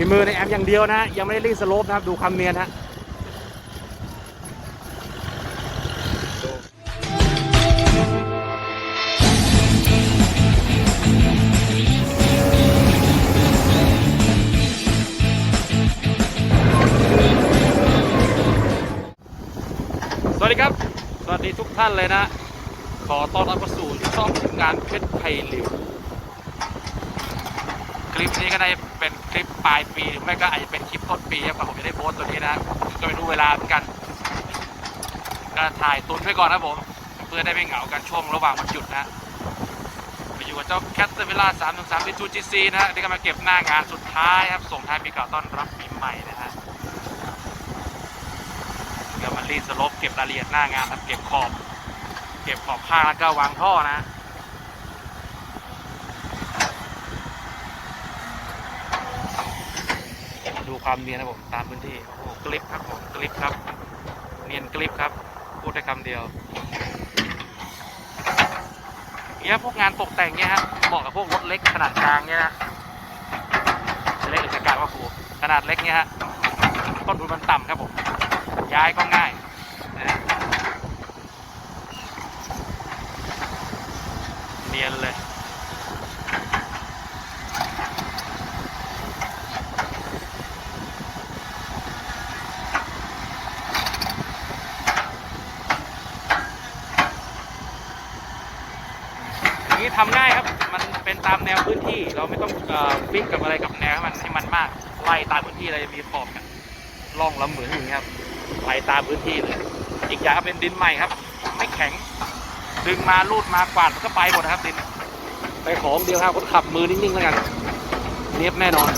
ฝีมือในแอมอย่างเดียวนะ ยังไม่ได้รีดสโลปนะครับ ดูความเนียนฮะสวัสดีครับ สวัสดีทุกท่านเลยนะ ขอต้อนรับเข้าสู่ช่องทีมงานเพชรไพลิว คลิปนี้ก็ได้ เป็นคลิปปลายปีหรือไม่ก็อาจจะเป็นคลิปต้นปีครับผมจะได้โพสต์ตัวนี้นะก็ไม่รู้เวลาเหมือนกันก็ถ่ายตุนไว้ก่อนนะผม เพื่อได้ไม่เหงากันช่วงระหว่างวันหยุดนะมาอยู่กับเจ้าแคทเตอร์เวล่า3 3 3 2 GC นะฮะที่ก็มาเก็บหน้างานสุดท้ายครับส่งท้ายปีเก่าต้อนรับปีใหม่นะฮะก็มารีสลบเก็บรายละเอียดหน้างานครับเก็บขอบ เก็บขอบข้างแล้วก็วางท่อนะ ดู ความเนียนนะผมตามพื้นที่โอ้โหกลิปครับผมกลิปครับ เนียนกลิปครับ พูดได้คำเดียวเนี่ยพวกงานตกแต่งเนี่ยฮะเหมาะกับพวกรถเล็กขนาดกลางเนี่ยนะจะเล็กหรือจะกลางว่าครูขนาดเล็กเนี่ยฮะต้นทุนมันต่ำครับผมย้ายก็ง่ายนะเนียนเลย อย่างนี้ทำง่ายครับ มันเป็นตามแนวพื้นที่ เราไม่ต้องเอ่อฟิกกับอะไรกับแนวให้มันให้มันมากไล่ตามพื้นที่เลยมีขอบกันล่องละเหมือนอย่างนี้ครับไล่ตามพื้นที่เลยอีกอย่างเป็นดินใหม่ครับ ไม่แข็ง ดึงมาลูดมากวาดมันก็ไปหมดนะครับดินไปของเดียวครับคนขับมือนิ่งๆแล้วกันเนียบแน่นอน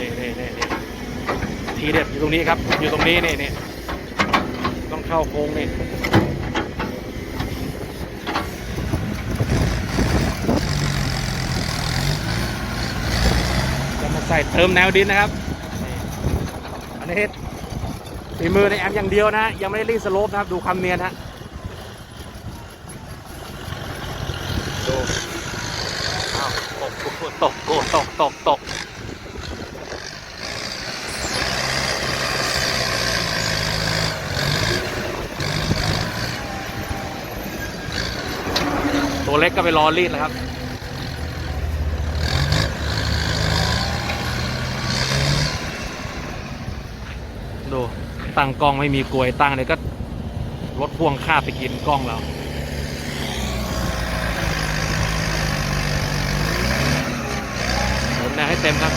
นี่นี่นี่นี่ทีเด็ดอยู่ตรงนี้ครับอยู่ตรงนี้นี่นี่ เข้าโค้งนี่จะมาใส่เติมแนวดินนะครับ อันนี้ฝีมือในแอมอย่างเดียวนะ ยังไม่ได้รีสโลปนะครับ ดูความเนียนฮะดูตกตกตกตกตกตก ตัวเล็กก็ไปรอรีดแล้วครับดูตั้งกล้องไม่มีกลวยตั้งเลยก็รถพ่วงข้าไปกินกล้องเราผมแนวให้เต็มครับ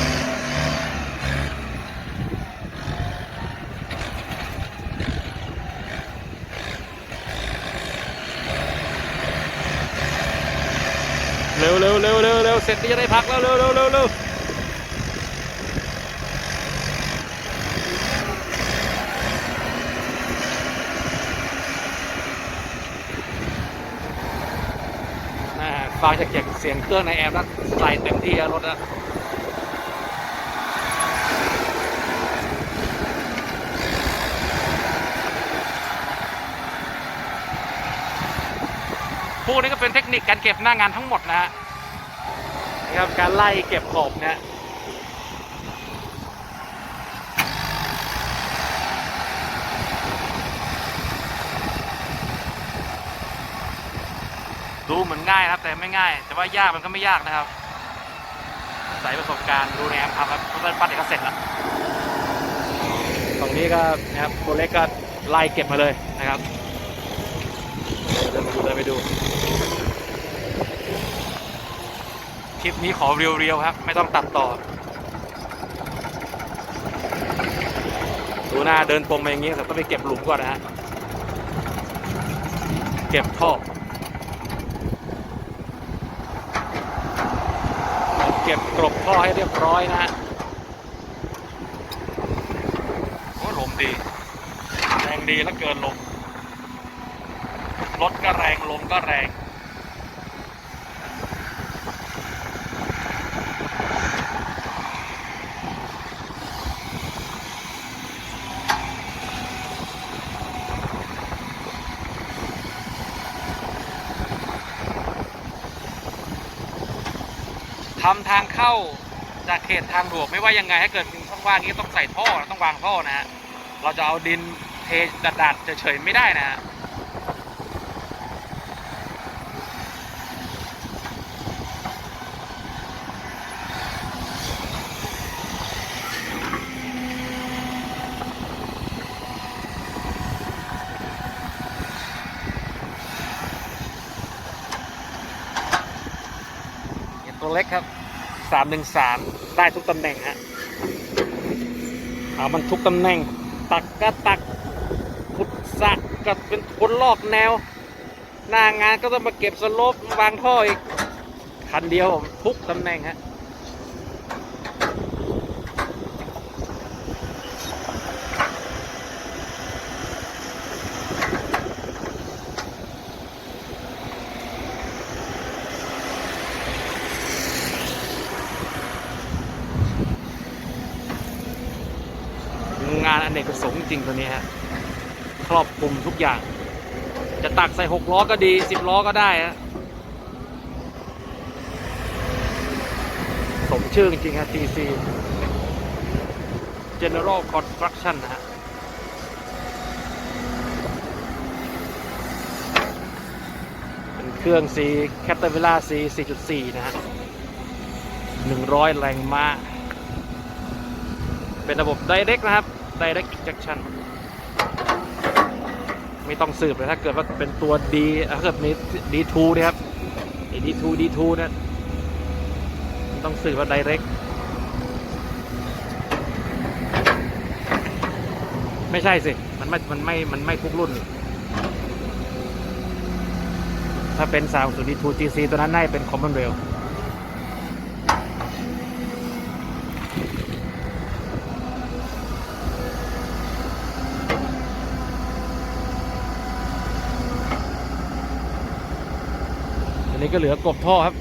เร็วเร็วเร็วเร็วเสร็จที่จะได้พักแล้วเร็วเร็วเร็วเร็วน่าฟังจากเสียงเครื่องในแอมแล้วใส่เต็มที่รถแล้วพวกนี้ก็เป็นเทคนิคการเก็บหน้างานทั้งหมดนะฮะ นี่ครับการไล่เก็บขอบนะดูเหมือนง่ายครับแต่ไม่ง่าย แต่ว่ายากมันก็ไม่ยากนะครับใส่ประสบการณ์ดูในแอมครับเพื่อนปั้นเดี๋ยวก็เสร็จละตรงนี้ก็นะครับตัวเล็กก็ไล่เก็บมาเลยนะครับเดินไปดูเดินไปดู คลิปนี้ขอเรียวๆครับ ไม่ต้องตัดต่อ ดูหน้าเดินตรงมาอย่างนี้แต่ต้องไปเก็บหลุมก่อนนะฮะ เก็บท่อ เก็บกรบท่อให้เรียบร้อยนะฮะโอ้ลมดีแรงดีแล้วเกินลมรถก็แรงลมก็แรง ทำทางเข้าจากเขตทางหลวงไม่ว่ายังไงให้เกิดมีช่องว่างนี้ต้องใส่ท่อต้องวางท่อนะฮะเราจะเอาดินเทดัดๆเฉยๆไม่ได้นะฮะ เล็กครับสามหนึ่งสามได้ทุกตำแหน่งฮะเอามันทุกตำแหน่ง ตักก็ตักขุดสะก็เป็นคนลอกแนว หน้างานก็ต้องมาเก็บสโลปวางท่ออีกคันเดียวผมทุกตำแหน่งฮะ งานอเนกประสงค์จริงตัวนี้ฮะครอบคลุมทุกอย่าง จะตักใส่หกล้อก็ดีสิบล้อก็ได้ฮะสมชื่อจริงฮะ TC General Construction นะฮะเป็นเครื่อง C Caterpillar C 4.4 นะฮะ100 แรงม้า เป็นระบบ Direct นะครับ Direct Injection ไม่ต้องสืบเลยถ้าเกิดว่าเป็นตัว D ถ้าเกิดมี D2 นะครับไอ้ D2 D2 นะไม่ต้องสืบว่า Direct ไม่ใช่สิ มันไม่ มันไม่ มันไม่ทุกรุ่น ถ้าเป็น3 D2 GC ตัวนั้นน่าจะเป็น Commonwealth อันนี้ก็เหลือกบท่อครับ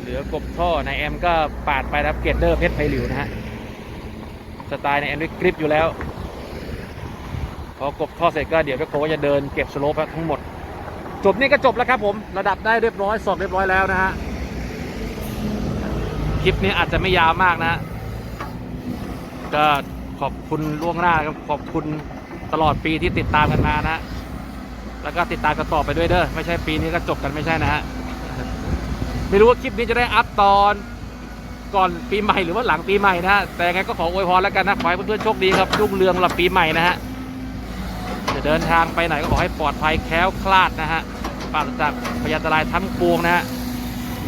เหลือกบท่อในแอมก็ปาดไปครับเกตเดอร์เพชรไพหลิวนะฮะ สไตล์ในแอมด้วยกริปอยู่แล้ว พอกบท่อเสร็จก็เดี๋ยวแม่โคก็จะเดินเก็บสโลปทั้งหมด จบนี่ก็จบแล้วครับผม ระดับได้เรียบร้อย สอบเรียบร้อยแล้วนะฮะ คลิปนี้อาจจะไม่ยาวมากนะฮะก็ขอบคุณล่วงหน้าครับ ขอบคุณตลอดปีที่ติดตามกันมานะฮะแล้วก็ติดตามกันต่อไปด้วยเด้อ ไม่ใช่ปีนี้ก็จบกันไม่ใช่นะฮะ ไม่รู้ว่าคลิปนี้จะได้อัพตอนก่อนปีใหม่หรือว่าหลังปีใหม่นะฮะแต่ยังไงก็ขออวยพรแล้วกันนะขอให้เพื่อนๆโชคดีครับรุ่งเรืองหรับปีใหม่นะฮะจะเดินทางไปไหนก็ขอให้ปลอดภัยแคล้วคลาดนะฮะปราศจากพยันตรายทั้งปวงนะฮะ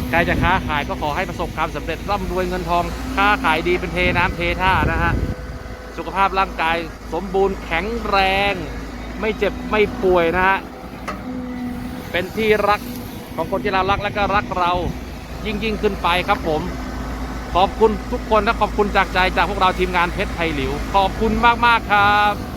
ใครจะค้าขายก็ขอให้ประสบความสำเร็จร่ำรวยเงินทองค้าขายดีเป็นเทน้ำเทท่านะฮะสุขภาพร่างกายสมบูรณ์แข็งแรง ไม่เจ็บไม่ป่วยนะฮะเป็นที่รัก ของคนที่เรารักและก็รักเรายิ่งยิ่งขึ้นไปครับผม ขอบคุณทุกคนและขอบคุณจากใจจากพวกเราทีมงานเพชรไทยหลิว ขอบคุณมาก ๆ ครับ